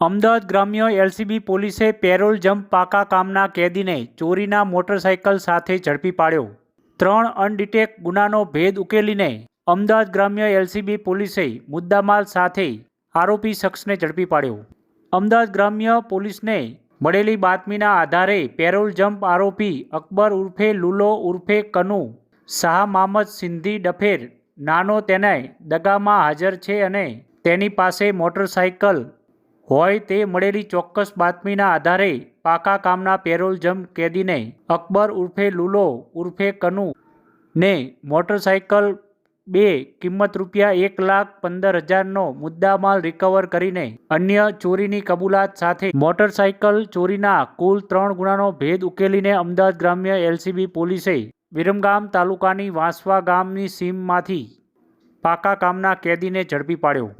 અમદાવાદ ગ્રામ્ય એલસીબી પોલીસે parole jump પાકા કામના કેદીને ચોરીના મોટરસાયકલ સાથે ઝડપી પાડ્યો. ત્રણ અનડિટેક ગુનાનો ભેદ ઉકેલીને અમદાવાદ ગ્રામ્ય એલસીબી પોલીસે મુદ્દામાલ સાથે આરોપી શખ્સને ઝડપી પાડ્યો. અમદાવાદ ગ્રામ્ય પોલીસને મળેલી બાતમીના આધારે પેરોલ જમ્પ આરોપી અકબર ઉર્ફે લુલો ઉર્ફે કનુ, શાહ મામદ સિંધી ડફેર, નાનો તેને દગામાં હાજર છે અને તેની પાસે મોટરસાયકલ હોય તે મળેલી ચોક્કસ બાતમીના આધારે પાકા કામના પેરોલજમ કેદીને અકબર ઉર્ફે લુલો ઉર્ફે કનુ ને મોટરસાયકલ બે કિંમત રૂપિયા એક લાખ પંદર હજારનો મુદ્દામાલ રિકવર કરીને અન્ય ચોરીની કબૂલાત સાથે મોટરસાયકલ ચોરીના કુલ ત્રણ ગુનાનો ભેદ ઉકેલીને અમદાવાદ ગ્રામ્ય એલસીબી પોલીસે વિરમગામ તાલુકાની વાંસવા ગામની સીમમાંથી પાકા કામના કેદીને ઝડપી પાડ્યો.